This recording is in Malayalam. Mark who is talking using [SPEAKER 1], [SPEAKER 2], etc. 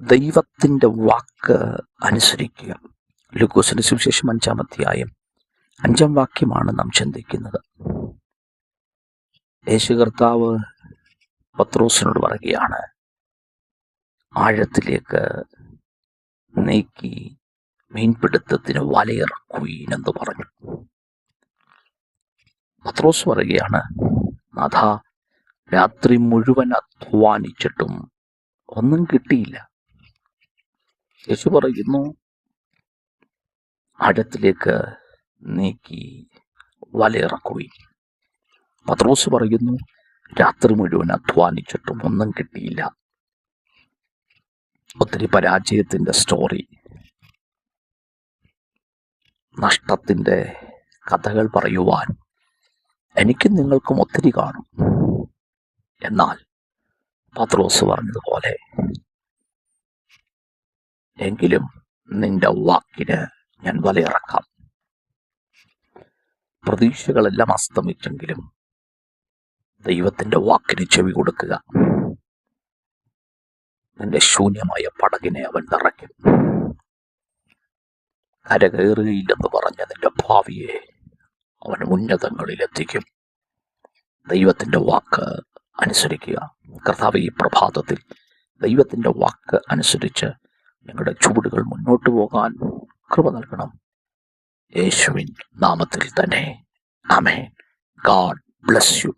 [SPEAKER 1] ദൈവത്തിന്റെ വാക്ക് അനുസരിക്കുക. ലൂക്കോസിന്റെ സുവിശേഷം അഞ്ചാം അധ്യായം. അഞ്ചാം വാക്യമാണ് നാം ചിന്തിക്കുന്നത്. യേശു കർത്താവ് പത്രോസിനോട് പറയുകയാണ് ആഴത്തിലേക്ക് നീക്കി മീൻപിടുത്തത്തിന് വലയിറക്കുവീൻ എന്ന് പറഞ്ഞു. പത്രോസ് പറയുകയാണ് നാഥ രാത്രി മുഴുവൻ അധ്വാനിച്ചിട്ടും ഒന്നും കിട്ടിയില്ല. യേശു പറയുന്നു ആഴത്തിലേക്ക് നീക്കി വലയിറക്കുകയും പത്രോസ് പറയുന്നു രാത്രി മുഴുവൻ അധ്വാനിച്ചിട്ടും ഒന്നും കിട്ടിയില്ല. ഒത്തിരി പരാജയത്തിന്റെ സ്റ്റോറി നഷ്ടത്തിന്റെ കഥകൾ പറയുവാൻ എനിക്കും നിങ്ങൾക്കും ഒത്തിരി കാണും. എന്നാൽ പത്രോസ് പറഞ്ഞതുപോലെ എങ്കിലും നിന്റെ വാക്കിന് ഞാൻ വലയിറക്കാം. പ്രതീക്ഷകളെല്ലാം അസ്തമിച്ചെങ്കിലും ദൈവത്തിന്റെ വാക്കിന് ചെവി കൊടുക്കുക. നിന്റെ ശൂന്യമായ പടകിനെ അവൻ നിറയ്ക്കും. കരകയറുകയില്ലെന്ന് പറഞ്ഞ നിന്റെ ഭാവിയെ അവൻ ഉന്നതങ്ങളിൽ എത്തിക്കും ദൈവത്തിന്റെ വാക്ക് അനുസരിക്കുക. കർത്താവ് ഈ പ്രഭാതത്തിൽ ദൈവത്തിന്റെ വാക്ക് അനുസരിച്ച് ഞങ്ങളുടെ ചുവടുകൾ മുന്നോട്ട് പോകാൻ കൃപ നൽകണം. യേശുവിൻ നാമത്തിൽ തന്നെ. അമേൻ ഗാഡ് ബ്ലസ് യു.